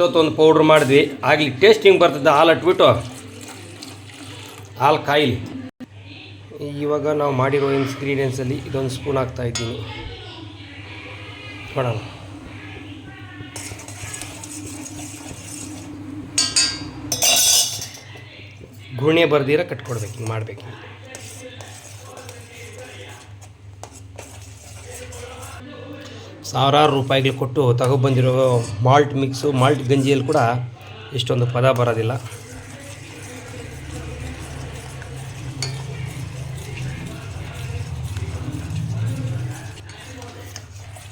ಇಷ್ಟೊತ್ತೊಂದು powder ಮಾಡಿದ್ವಿ. ಆಗಲಿ tasting ಬರ್ತದೆ, ಹಾಲು ಅಟ್ಬಿಟ್ಟು. ಹಾಲು ಕಾಯಿಲಿ. ಇವಾಗ ನಾವು ಮಾಡಿರೋ ಇನ್ಗ್ರೀಡಿಯೆಂಟ್ಸಲ್ಲಿ ಇದೊಂದು ಸ್ಪೂನ್ ಹಾಕ್ತಾ ಇದ್ದೀನಿ. ನೋಡೋಣ ಗುಣೆ ಬರ್ದಿರ ಕಟ್ಕೊಡ್ಬೇಕು ಹಿಂಗೆ ಮಾಡ್ಬೇಕು. ಸಾವಿರಾರು ರೂಪಾಯಿಗಳು ಕೊಟ್ಟು ತಗೊಬಂದಿರೋ ಮಾಲ್ಟ್ ಮಿಕ್ಸು, ಮಾಲ್ಟ್ ಗಂಜಿಯಲ್ಲಿ ಕೂಡ ಇಷ್ಟೊಂದು ಪದ ಬರೋದಿಲ್ಲ.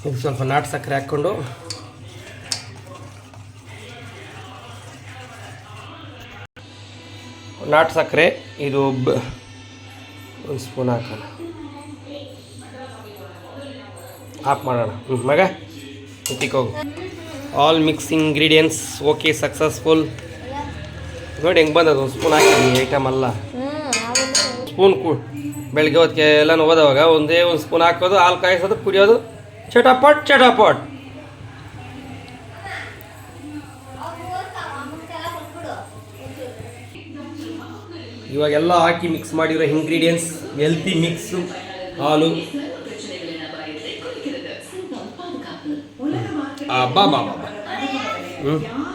ಇದು ಸ್ವಲ್ಪ ನಾಟ್ ಸಕ್ಕರೆ ಹಾಕ್ಕೊಂಡು ನಾಟ್ ಸಕ್ಕರೆ, ಇದು ಒಂದು ಸ್ಪೂನ್ ಹಾಕೋಣ. ಆಫ್ ಮಾಡೋಣ. ಹ್ಞೂ ಮಗ? ಹೋಗು. All mix ingredients okay successful ನೋಡಿ ಹೆಂಗೆ ಬಂದದು ಒಂದು ಸ್ಪೂನ್ ಹಾಕಿ ಐಟಮ್ ಅಲ್ಲ. ಸ್ಪೂನ್ ಕು ಬೆಳಗ್ಗೆ ಹೊತ್ತಿಗೆ ಎಲ್ಲನೂ ಹೋದವಾಗ ಒಂದೇ ಒಂದು ಸ್ಪೂನ್ ಹಾಕೋದು, ಹಾಲು ಕಾಯಿಸೋದು, ಕುಡಿಯೋದು, ಚಟಾಪಟ್ ಚಟಾಪಟ್. ಇವಾಗೆಲ್ಲ ಹಾಕಿ ಮಿಕ್ಸ್ ಮಾಡಿರೋ ಇಂಗ್ರೀಡಿಯೆಂಟ್ಸ್ ಹೆಲ್ತಿ ಮಿಕ್ಸು ಹಾಲು. 啊爸爸爸爸。嗯。